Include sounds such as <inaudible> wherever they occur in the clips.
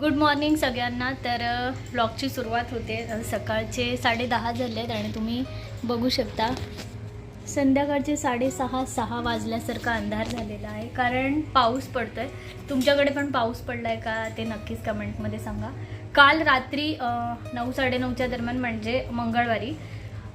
Good morning सगळ्यांना. तर ब्लॉगची सुरुवात होते. सकाळचे साडेदहा झाले आहेत आणि तुम्ही बघू शकता. संध्याकाळचे साडेसहा सहा वाजल्यासारखा अंधार झालेला आहे. कारण पाऊस पडतो आहे तुमच्याकडे पण पाऊस पडला आहे का ते नक्कीच कमेंटमध्ये सांगा. काल रात्री नऊ साडेनऊच्या दरम्यान म्हणजे मंगळवारी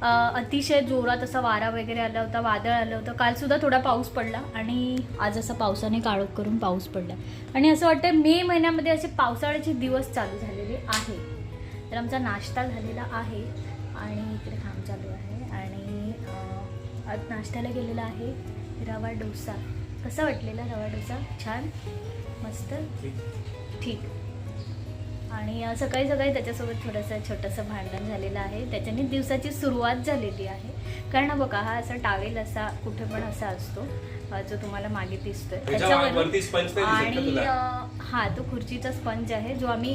अतिशय जोरात असा वारा वगैरे आला होता वादळ आलं होतं. कालसुद्धा थोडा पाऊस पडला आणि आज असा पावसाने काळोख करून पाऊस पडला. आणि असं वाटतं मे महिन्यामध्ये असे पावसाळ्याचे दिवस चालू झालेले आहे तर आमचा नाश्ता झालेला आहे आणि इकडे काम चालू आहे. आणि आज नाश्त्याला गेलेला आहे रवा डोसा. कसा वाटलेला रवा डोसा? छान? मस्त? ठीक. आणि सकाळी सकाळी त्याच्यासोबत थोडंसं छोटंसं भांडण झालेलं आहे. त्याच्याने दिवसाची सुरुवात झालेली आहे. कारण बघा हा असा टावेल असा कुठे पण असा असतो जो तुम्हाला मागे दिसतोय. आणि हा तो खुर्चीचा स्पंज आहे जो आम्ही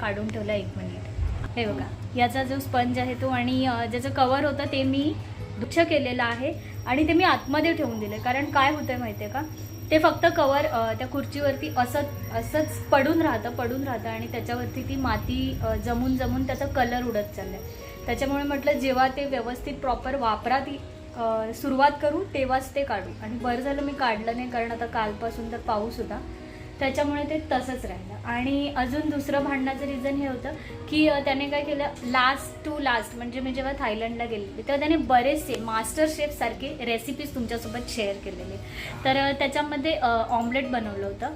काढून ठेवला एक मिनिट. हे बघा याचा जो स्पंज आहे तो आणि ज्याचं कवर होतं ते मी दुच्छ केलेलं आहे आणि ते मी आतमध्ये ठेवून दिले कारण काय होतंय माहिती आहे का? ते फक्त कवर त्या खुर्चीवरती असंच असंच पडून राहतं पडून राहतं आणि त्याच्यावरती ती माती जमून जमून त्याचा कलर उडत चाललाय. त्याच्यामुळे म्हटलं जेव्हा ते व्यवस्थित प्रॉपर वापरात अ, सुरुवात करू तेव्हाच ते काढू. आणि बरं झालं मी काढलं नाही कारण आता कालपासून तर पाऊस होता. त्याच्यामुळे ते तसंच राहिलं. आणि अजून दुसरं भांडणाचं रिझन हे होतं की त्याने काय केलं? लास्ट टू लास्ट म्हणजे मी जेव्हा थायलंडला गेलेली तेव्हा त्याने बरेचसे मास्टर शेफ सारखे रेसिपीज तुमच्यासोबत शेअर केलेले. तर त्याच्यामध्ये ऑमलेट बनवलं होतं.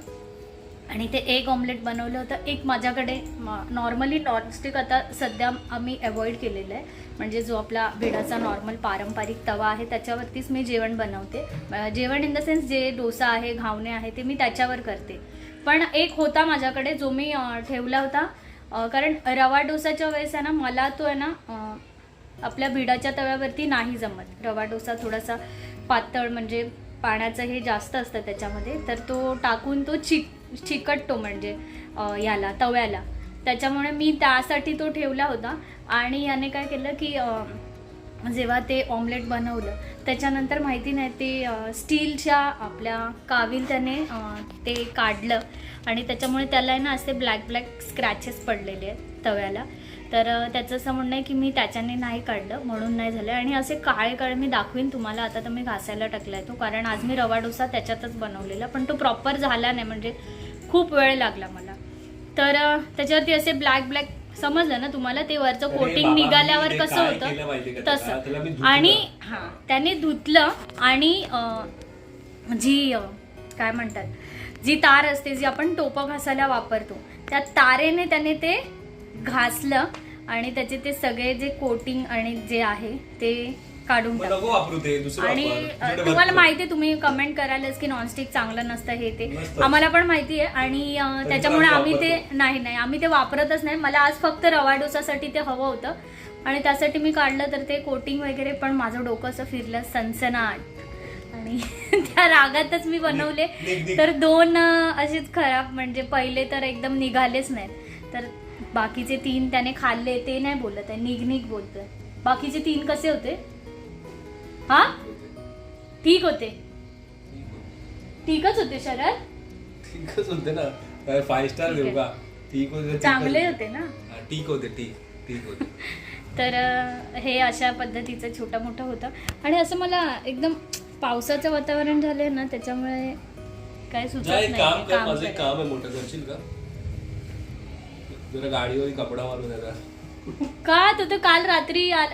आणि ते एक ऑमलेट बनवलं होतं. एक माझ्याकडे नॉर्मली नॉनस्टिक आता सध्या आम्ही अवॉइड केलेलं आहे. म्हणजे जो आपला भिडाचा नॉर्मल पारंपरिक तवा आहे त्याच्यावरतीच मी जेवण बनवते. जेवण इन द सेन्स जे डोसा आहे घावणे आहे ते मी त्याच्यावर करते. पण एक होता माझ्याकडे जो मी ठेवला होता. कारण रवा डोसाच्या वेळेस आहे ना मला तो आहे ना आपल्या भिडाच्या तव्यावरती नाही जमत. रवा डोसा थोडासा पातळ म्हणजे पाण्याचं हे जास्त असतं त्याच्यामध्ये तर तो टाकून तो चिक चिकटतो म्हणजे ह्याला याला तव्याला. त्याच्यामुळे मी त्यासाठी तो ठेवला होता. आणि याने काय केलं की जेव्हा ते ऑमलेट बनवलं त्याच्यानंतर माहिती नाही ते स्टीलच्या आपल्या कावील त्याने ते काढलं. आणि त्याच्यामुळे त्याला आहे ना असे ब्लॅक ब्लॅक स्क्रॅचेस पडलेले आहेत तव्याला. तर त्याचं असं म्हणणं आहे की मी त्याच्याने नाही काढलं म्हणून नाही झालं. आणि असे काळे काळे मी दाखवीन तुम्हाला आता तर मी घासायला टाकलाय तो. कारण आज मी रवा डोसा त्याच्यातच बनवलेला पण तो प्रॉपर झाला नाही म्हणजे खूप वेळ लागला मला. तर त्याच्यावरती असे ब्लॅक ब्लॅक समजलं ना तुम्हाला? ते वरचं कोटिंग निघाल्यावर कसं होतं? तसं. आणि हा त्याने धुतलं आणि जी काय म्हणतात? जी तार असते जी आपण टोपं घासायला वापरतो त्या तारेने त्याने ते घासलं आणि त्याचे ते सगळे जे कोटिंग आणि जे आहे ते काढून आणि तुम्हाला. माहिती आहे तुम्ही कमेंट करायलाच की नॉनस्टिक चांगलं नसतं हे ते. आम्हाला पण माहिती आहे आणि त्याच्यामुळे आम्ही ते. नाही नाही आम्ही ते वापरतच नाही. मला आज फक्त रवा डोसासाठी ते हवं होतं. आणि त्यासाठी मी काढलं तर ते कोटिंग वगैरे पण माझं डोकं असं फिरलं सनसनाट. आणि <laughs> त्या रागातच मी बनवले. तर दोन असेच खराब म्हणजे पहिले तर एकदम निघालेच नाहीत. तर बाकीचे तीन त्याने खाल्ले ते नाही बोलत आहे. निघ निघ बोलतोय. बाकीचे तीन कसे होते? हा? ठीक होते. ठीकच होते शरद? ठीकच होते ना. फाईव्ह स्टार देऊ. का? ठीक होते चांगले होते. ना? हा, ठीक होते ठीक ठीक होते. <laughs> तर हे अशा पद्धतीचं छोटं मोठं होतं. आणि असं मला एकदम पावसाचं वातावरण झालंय ना त्याच्यामुळे काय सुचत नाही काम कर काम माझं आहे मोठं करशील का? जरा गाडीवर कपडा मारून येतात का? तर तो काल रात्री अ,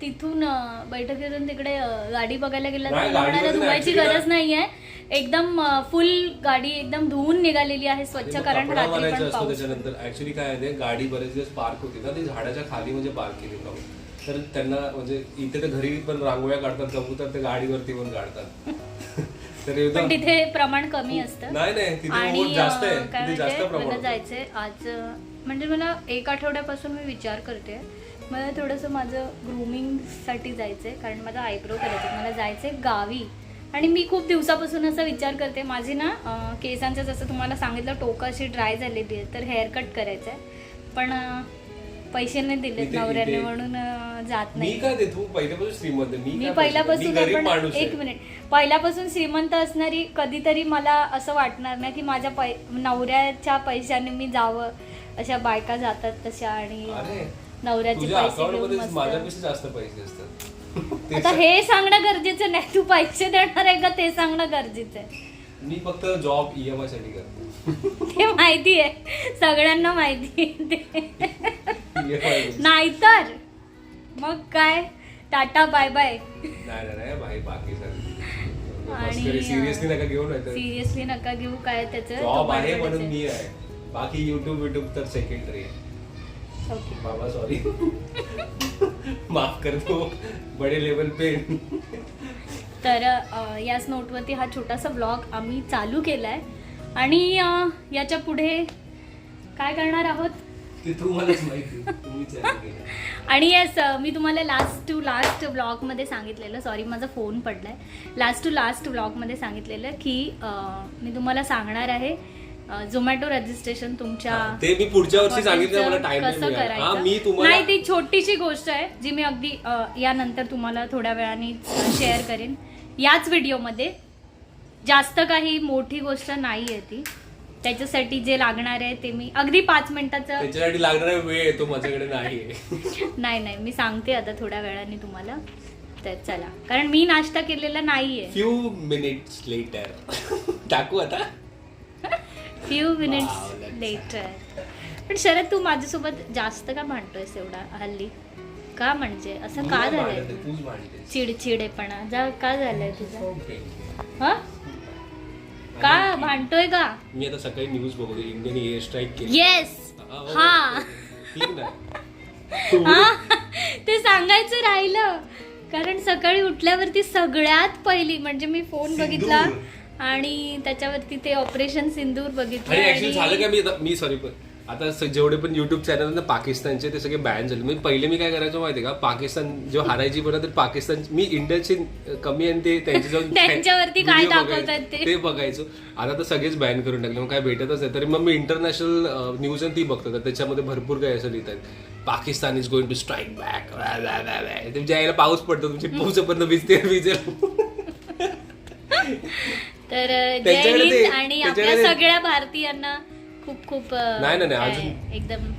तिथून अ, बैठकीतून तिकडे अ, गाडी बघायला गेला. तर नाही, म्हणाला, धुवायची actually गरज नाहीये. एकदम फुल गाडी एकदम धुवून निघालेली आहे स्वच्छ कारण कपडा रात्री मारायचा पण असतो पाऊस. त्याच्यानंतर. ऍक्च्युली काय आहे ते गाडी बरेच दिवस पार्क होती ना ती झाडाच्या खाली म्हणजे पार्क केली जाऊन तर त्यांना म्हणजे इथे तर घरी पण रांगोळ्या काढतात जमू तर ते गाडीवरती पण काढतात. तर पण एकदम तिथे प्रमाण कमी असतं. नाही नाही तिथे आणि ऊन जास्त आहे. अ, काय तिथे जास्त म्हणते, प्रमाण मला होतं. जायचंय आज अ, म्हणजे मला एक आठवड्यापासून मी विचार करते मला थोडंसं माझं ग्रूमिंगसाठी जायचंय कारण माझा आयब्रो करायचं मला जायचंय गावी. आणि मी खूप दिवसापासून असा विचार करते. माझी ना अ, केसांचं जसं तुम्हाला सांगितलं टोकं अशी ड्राय झालेली आहे तर हेअर कट करायचं आहे पण अ, पैसे नाही दिलेत इथे- नवऱ्याने इथे- म्हणून अं, जात मी नाही. काय दे तू पहिल्यापासून श्रीमंत. मी मी काय पहिल्यापासून पैसे- मी गरीब आपण माणूस आहे. एक मिनिट. पहिल्यापासून श्रीमंत असणारी कधीतरी मला असं वाटणार नाही की माझ्या पै नवऱ्याच्या पैशाने मी जावं. अशा बायका जातात तशा आणि अरे नवऱ्याचे तुझ्या पैसे अकाउंट घेऊन मस्त. जास्त पैसे असतात. <laughs> आता हे सांगणं गरजेचं नाही. तू पैसे देणार आहे का? ते सांगणं गरजेचं आहे. मी फक्त जॉब ईएमआयसाठी करतो. <laughs> ते माहिती आहे. सगळ्यांना माहिती आहे ते. <laughs> नाहीतर मग काय? Tata bye bye. नाही नाही नाही भाई बाकी आणि, सिरियसली नका घेऊन सिरियसली नका घेऊ काय त्याचं. मी आहे. बाकी युट्यूब युट्यूब तर सेकंडरी आहे. बाबा सॉरी माफ करतो. बडे लेवल पे. तर याच नोटवरती हा छोटासा ब्लॉग आम्ही चालू केला आहे आणि याच्यापुढे काय करणार आहोत? ते तुम्हालाच माहिती तुम्ही channel केलं. आणि येस मी तुम्हाला लास्ट टू लास्ट ब्लॉगमध्ये सांगितलेलं सॉरी माझा फोन पडलाय. लास्ट टू लास्ट ब्लॉगमध्ये सांगितलेलं की अ, मी तुम्हाला सांगणार आहे झोमॅटो रजिस्ट्रेशन तुमच्या हा, ते मी पुढच्या वर्षी सांगितलं मला कसं हा करायचं? तुम्हाला नाही ती छोटीशी गोष्ट आहे जी मी अगदी अ, यानंतर तुम्हाला थोड्या वेळाने शेअर करेन. याच व्हिडिओमध्ये जास्त काही मोठी गोष्ट नाही आहे ती. त्याच्यासाठी जे लागणार आहे ते मी अगदी पाच मिनिटाचं त्याच्यासाठी लागणारा वेळ तो माझ्याकडे नाही <laughs> नाही नाही मी सांगते आता थोड्या वेळाने तुम्हाला. तर चला. कारण मी नाश्ता केलेला नाहीये. फ्यू मिनिट्स लेटर टाकू आता? फ्यू मिनिट्स that's लेटर पण शरद तू माझ्यासोबत जास्त का भांडतोयस एवढा? हल्ली? का म्हणजे? असं का झालंय? तूच. चिडचिडेपणा. जा का झालंय तुझं. हा? का भांडतोय का? मी आता सकाळी न्यूज बघतो इंडियन एअर स्ट्राईक केली. येस हा, हो. ठीक ना? तू- <laughs> हा. ते सांगायचं राहिलं. कारण सकाळी उठल्यावरती सगळ्यात पहिली म्हणजे मी फोन. बघितला आणि त्याच्यावरती ते ऑपरेशन सिंदूर बघितलं आणि झालं का मी सॉरी पण आता जेवढे पण युट्यूब चॅनल ना पाकिस्तानचे ते सगळे बॅन झाले. म्हणजे पहिले मी काय करायचो माहिती का? पाकिस्तान जो हारायची बरं तर पाकिस्तान मी इंडियाचे कमी आणि ते त्यांचे जाऊन <laughs> त्यांच्यावरती काय. दाखवतात ते. बघायचो. आता तर सगळेच बॅन करून टाकले. मग काय भेटतच नाही. तरी मग मी इंटरनॅशनल न्यूज आणि ती बघतो. तर त्याच्यामध्ये भरपूर काही असं लिहितात. Pakistan is going to strike back तुमच्या यायला पाऊस पडतो तुमची पाऊस पण भिजते भिजेल. तर जय हिंद आणि आपल्या सगळ्या भारतीयांना खूप खूप नाही, नाही, नाही, अजून- एकदम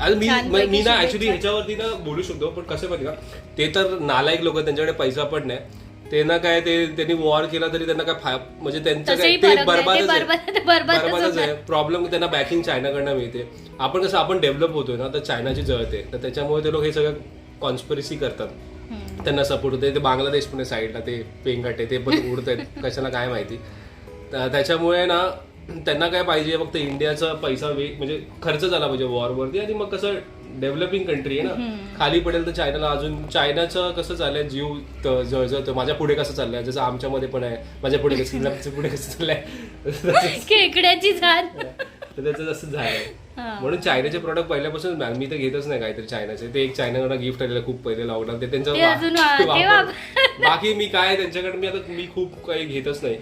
अरे मी ना ऍक्च्युली. ह्याच्यावरती ना बोलू शकतो पण कसं माहिती का? ते तर नालायक लोक त्यांच्याकडे पैसा पण नाही. ते ना काय ते त्यांनी वॉर केला तरी त्यांना काय म्हणजे त्यांचं काय तसंही ते फरक नाही. ते बरबादच बरबाद- आहे बरबादच बरबादच होणार. आहे प्रॉब्लेम त्यांना बॅकिंग चायनाकडनं मिळते. आपण कसं आपण डेव्हलप होतोय ना तर चायनाची जळते तर त्याच्यामुळे ते लोक हे सगळं कॉन्स्पिरसी करतात. हम्म. त्यांना सपोर्ट होते ते बांगलादेश पण आहे साईडला ते पेंगाटे ते पण उडत आहेत कशाला काय माहिती? त्याच्यामुळे ना त्यांना काय पाहिजे? फक्त इंडियाचा पैसा वे म्हणजे खर्च झाला पाहिजे वॉरवरती आणि मग कसं डेव्हलपिंग कंट्री आहे ना? खाली पडेल तर चायनाला अजून चायनाचं कसं चाललंय? जीव जळजळतो माझ्या पुढे कसं चाललंय? जसं आमच्यामध्ये पण आहे. माझ्या पुढे कसं पुढे कसं चाललंय? <laughs> तर त्याचं तसं झालंय. म्हणून चायनाचे प्रोडक्ट पहिल्यापासून मी तर घेतच नाही काहीतरी चायनाचे. ते एक चायनाकडे गिफ्ट आलेलं खूप पहिले लॉकडाऊन ते त्यांचं <laughs> बाकी मी काय त्यांच्याकडे मी आता मी खूप काही घेतच नाही.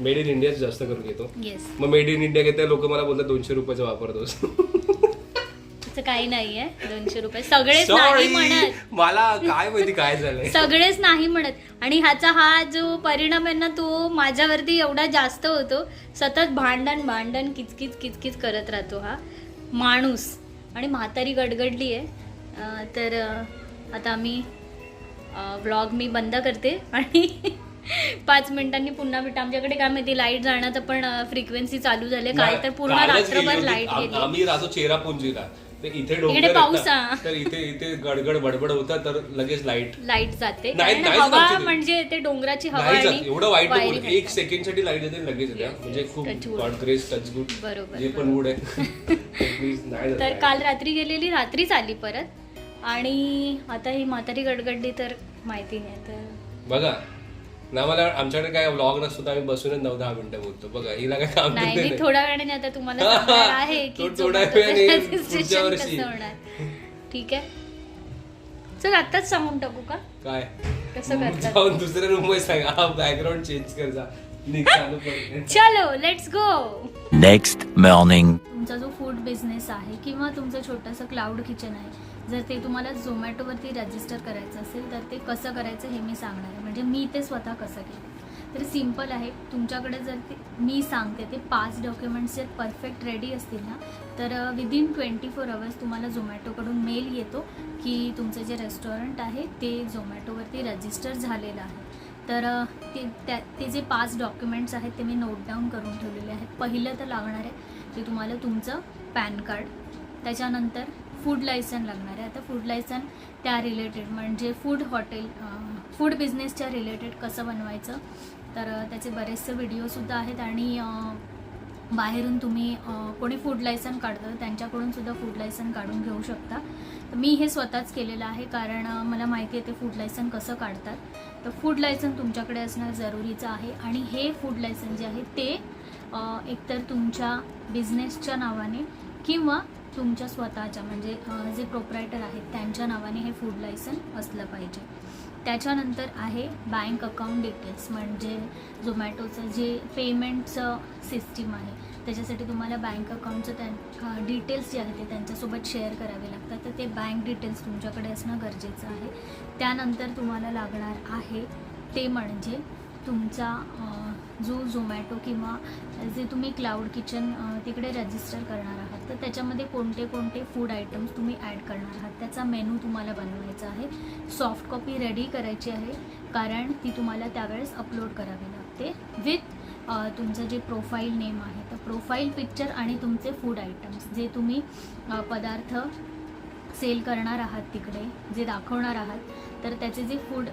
मेड इन इंडियाच जास्त करून घेतो. येस मग मेड इन इंडिया घेते लोक मला बोलतात दोनशे रुपयाचं वापरतोस. <laughs> तसं काही नाहीये. दोनशे रुपये. सगळेच नाही. म्हणत. मला काय माहिती काय झालंय. <laughs> सगळेच नाही म्हणत. आणि ह्याचा हा जो परिणाम आहे ना तो माझ्यावरती एवढा जास्त होतो. सतत भांडण भांडण किचकिच किचकिच करत राहतो हा. माणूस. आणि म्हातारी गडगडली आहे. अं, तर अं, आता आम्ही ब्लॉग मी बंद करते. आणि <laughs> पाच मिनिटांनी पुन्हा भेट आमच्याकडे काय माहिती लाइट जाण्याचं पण फ्रिक्वेन्सी चालू झाले काल तर पूर्ण रात्रभर. लाइट गेली आम्ही राहतो चेरापुंजीला इथे इकडे पाऊस. तर इथे इथे गडगड बडबड होता तर लगेच लाइट लाइट जाते हवा. म्हणजे ते डोंगराची हवा एवढं वाईट. एक. सेकंडसाठी लाइट येते लगेच म्हणजे खूप. गॉड ग्रेस टच गुड बरोबर, जे पण वूड आहे <laughs> तर. काल रात्री गेलेली रात्रीच आली परत आणि आता ही म्हातारी गडगडली तर माहिती नाही तर बघा ना मला आमच्याकडे काय व्लॉग नसतो तर आम्ही बसूनच नऊ दहा मिनिटं बोलतो. बघा हिला काय काम नाही मी. थोड्या वेळाने आता तुम्हाला सांगणार आहे <laughs> की तो थोड्या वेळाने <laughs> पुढच्या वर्षी. कसं होणार. ठीक आहे. चल आताच सांगून टाकू का? काय? कसं करतात? जाऊन दुसऱ्या रूममध्ये सांगा. हा बॅकग्राऊंड चेंज कर जा. निघ, चालू लेट्स गो Next morning. तुमचा जो फूड बिझनेस आहे किंवा तुमचं छोटंसं क्लाउड किचन आहे जर ते तुम्हाला झोमॅटोवरती रजिस्टर करायचं असेल तर ते कसं करायचं हे मी सांगणार आहे. म्हणजे मी ते स्वतः कसं केलं? तर सिंपल आहे. तुमच्याकडे जर ते मी सांगते ते पाच डॉक्युमेंट्स जर परफेक्ट रेडी असतील ना तर विदिन ट्वेंटी फोर अवर्स तुम्हाला झोमॅटोकडून मेल येतो की तुमचं जे रेस्टॉरंट आहे ते झोमॅटोवरती रजिस्टर झालेलं आहे. तर ते त्या ते जे पाच डॉक्युमेंट्स आहेत ते मी नोट डाऊन करून ठेवलेले आहेत. पहिलं तर लागणार आहे ते तुम्हाला तुमचं पॅन कार्ड. त्याच्यानंतर फूड लायसन लागणार आहे. आता फूड लायसन त्या रिलेटेड म्हणजे फूड हॉटेल फूड बिझनेसच्या रिलेटेड कसं बनवायचं तर त्याचे बरेचसे व्हिडिओसुद्धा आहेत आणि बाहेरून तुम्ही कोणी फूड लायसन काढतं त्यांच्याकडून सुद्धा फूड लायसन काढून घेऊ शकता. तर मी हे स्वतःच केलेलं आहे कारण मला माहिती आहे ते फूड लायसन कसं काढतात. तर फूड लायसन तुमच्याकडे असणं जरुरीचं आहे आणि हे फूड लायसन जे आहे ते एकतर तुमच्या बिझनेसच्या नावाने किंवा तुमच्या स्वतःच्या म्हणजे जे प्रोपरायटर आहेत त्यांच्या नावाने हे फूड लायसन असलं पाहिजे. त्याच्यानंतर आहे बँक अकाउंट डिटेल्स म्हणजे झोमॅटोचं जे पेमेंटचं सिस्टीम आहे त्याच्यासाठी तुम्हाला बँक अकाउंटचं त्या डिटेल्स जे आहे ते त्यांच्यासोबत शेअर करावे लागतात. तर ते बँक डिटेल्स तुमच्याकडे असणं गरजेचं आहे. त्यानंतर तुम्हाला लागणार आहे ते म्हणजे तुमचा जो झोमॅटो किंवा जे तुम्ही क्लाउड किचन तिकडे रजिस्टर करणार आहात तर त्याच्यामध्ये कोणते कोणते फूड आयटम्स तुम्ही ॲड करणार आहात? त्याचा मेनू तुम्हाला बनवायचा आहे. सॉफ्ट कॉपी रेडी करायची आहे कारण ती तुम्हाला त्यावेळेस अपलोड करावी लागते विथ तुमचं जे प्रोफाईल नेम आहे तर प्रोफाईल पिक्चर आणि तुमचे फूड आयटम्स जे तुम्ही पदार्थ सेल करणार आहात तिकडे जे दाखवणार आहात तर त्याचे जे फूड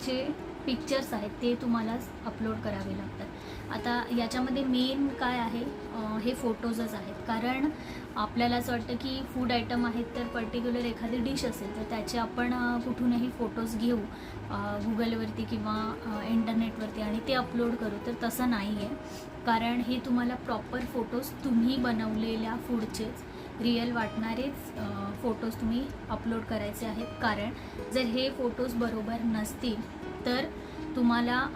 चे पिक्चर्स आहेत ते तुम्हाला अपलोड करावे लागतात. आता याच्यामध्ये मेन काय आहे? हे फोटोजच आहेत. कारण आपल्याला असं वाटतं की फूड आयटम आहेत तर पर्टिक्युलर एखादी डिश असेल तर त्याचे आपण कुठूनही फोटोज घेऊ गुगलवरती किंवा इंटरनेटवरती आणि ते अपलोड करू तर तसं नाही आहे कारण हे तुम्हाला प्रॉपर फोटोज तुम्ही बनवलेल्या फूडचेच रिअल वाटणारेच फोटोज तुम्ही अपलोड करायचे आहेत. कारण जर हे फोटोज बरोबर नसतील तर तुम्हाला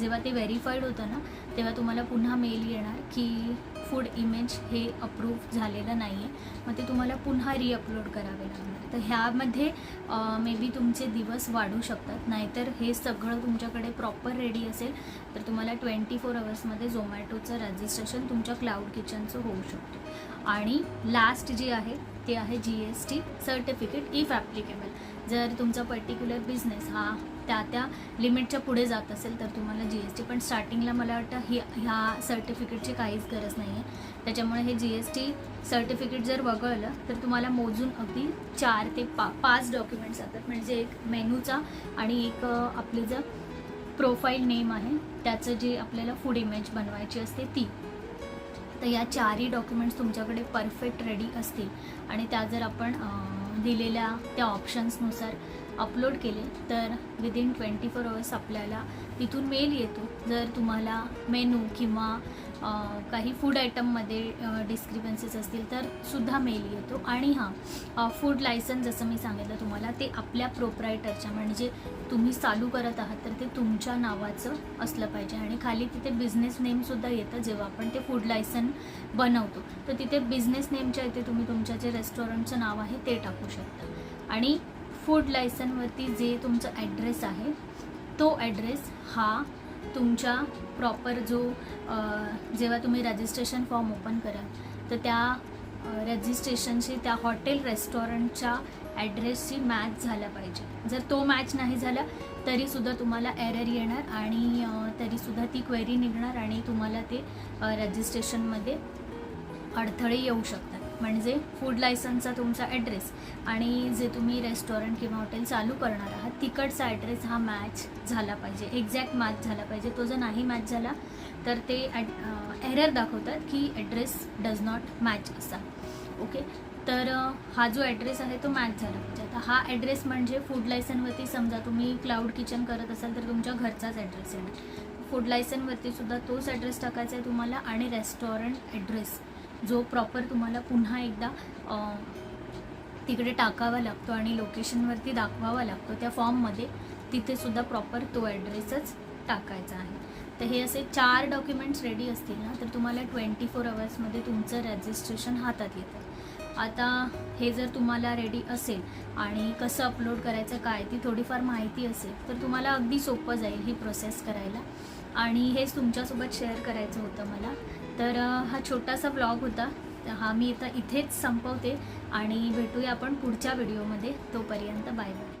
जेव्हा ते व्हेरीफाईड होतं ना तेव्हा तुम्हाला पुन्हा मेल येणार की फूड इमेज हे अप्रूव्ह झालेलं नाही आहे मग ते तुम्हाला पुन्हा रिअपलोड करावे लागणार. तर ह्यामध्ये मे बी तुमचे दिवस वाढू शकतात. नाहीतर हे सगळं तुमच्याकडे प्रॉपर रेडी असेल तर तुम्हाला ट्वेंटी फोर अवर्समध्ये झोमॅटोचं रजिस्ट्रेशन तुमच्या क्लाउड किचनचं होऊ शकतं. आणि लास्ट जे आहे ते आहे G S T certificate if applicable जर तुमचा पर्टिक्युलर बिझनेस हा त्या त्या लिमिटच्या पुढे जात असेल तर तुम्हाला जी एस टी पण स्टार्टिंगला मला वाटतं ही ह्या सर्टिफिकेटची काहीच गरज नाही आहे त्याच्यामुळे हे जी एस टी सर्टिफिकेट जर वगळलं तर तुम्हाला मोजून अगदी चार ते पा पाच डॉक्युमेंट्स जातात. म्हणजे एक मेनूचा आणि एक आपली जर प्रोफाईल नेम आहे त्याचं जे आपल्याला फूड इमेज बनवायची असते ती. तर या चारही डॉक्युमेंट्स तुमच्याकडे परफेक्ट रेडी असतील. आणि त्या जर आपण दिलेल्या त्या ऑप्शन्सनुसार अपलोड केले तर विदिन ट्वेंटी फोर अवर्स आपल्याला तिथून मेल येतो. जर तुम्हाला मेनू किंवा काही फूड आयटममध्ये डिस्क्रिपन्सीज असतील तर सुद्धा मेल येतो. आणि हां फूड लायसन जसं मी सांगितलं तुम्हाला ते आपल्या प्रोप्रायटरच्या म्हणजे तुम्ही चालू करत आहात तर ते तुमच्या नावाचं असलं पाहिजे. आणि खाली तिथे बिझनेस नेमसुद्धा येतं जेव्हा आपण ते फूड लायसन बनवतो. तर तिथे बिझनेस नेमच्या इथे तुम्ही तुमच्या जे रेस्टॉरंटचं नाव आहे ते टाकू शकता. आणि फूड लायसनवरती जे तुमचं ॲड्रेस आहे तो ॲड्रेस हा तुमच्या प्रॉपर जो जेव्हा तुम्ही रजिस्ट्रेशन फॉर्म ओपन कराल तर त्या रजिस्ट्रेशनशी त्या हॉटेल रेस्टॉरंटच्या ॲड्रेसशी मॅच झाला पाहिजे. जर तो मॅच नाही झाला तरीसुद्धा तुम्हाला एरर येणार आणि तरीसुद्धा ती क्वेरी निघणार आणि तुम्हाला ते रजिस्ट्रेशनमध्ये अडथळे येऊ शकतात. म्हणजे फूड लायसनचा तुमचा ॲड्रेस आणि जे तुम्ही रेस्टॉरंट किंवा हॉटेल चालू करणार आहात तिकडचा ॲड्रेस हा मॅच झाला पाहिजे. एक्झॅक्ट मॅच झाला पाहिजे. तो जर नाही मॅच झाला तर ते एरर दाखवतात की ॲड्रेस डज नॉट मॅच असा. ओके तर हा जो ॲड्रेस आहे तो मॅच झाला पाहिजे. आता हा ॲड्रेस म्हणजे फूड लायसनवरती समजा तुम्ही क्लाउड किचन करत असाल तर तुमच्या घरचाच ॲड्रेस येणार फूड लायसनवरती सुद्धा तोच ॲड्रेस टाकायचा आहे तुम्हाला आणि रेस्टॉरंट ॲड्रेस जो प्रॉपर तुम्हाला पुन्हा एकदा तिकडे टाकावा लागतो आणि लोकेशनवरती दाखवावा लागतो त्या फॉर्ममध्ये तिथेसुद्धा प्रॉपर तो ॲड्रेसच टाकायचा आहे. तर हे असे चार डॉक्युमेंट्स रेडी असतील ना तर तुम्हाला ट्वेंटी फोर अवर्समध्ये तुमचं रजिस्ट्रेशन हातात येतं. आता हे जर तुम्हाला रेडी असेल आणि कसं अपलोड करायचं काय ती थोडीफार माहिती असेल तर तुम्हाला अगदी सोपं जाईल ही प्रोसेस करायला. आणि हेच तुमच्यासोबत शेअर करायचं होतं मला. तर हा छोटासा ब्लॉग होता. तर हा मी आता इथेच संपवते आणि भेटूया आपण पुढच्या व्हिडिओमध्ये तोपर्यंत बाय बाय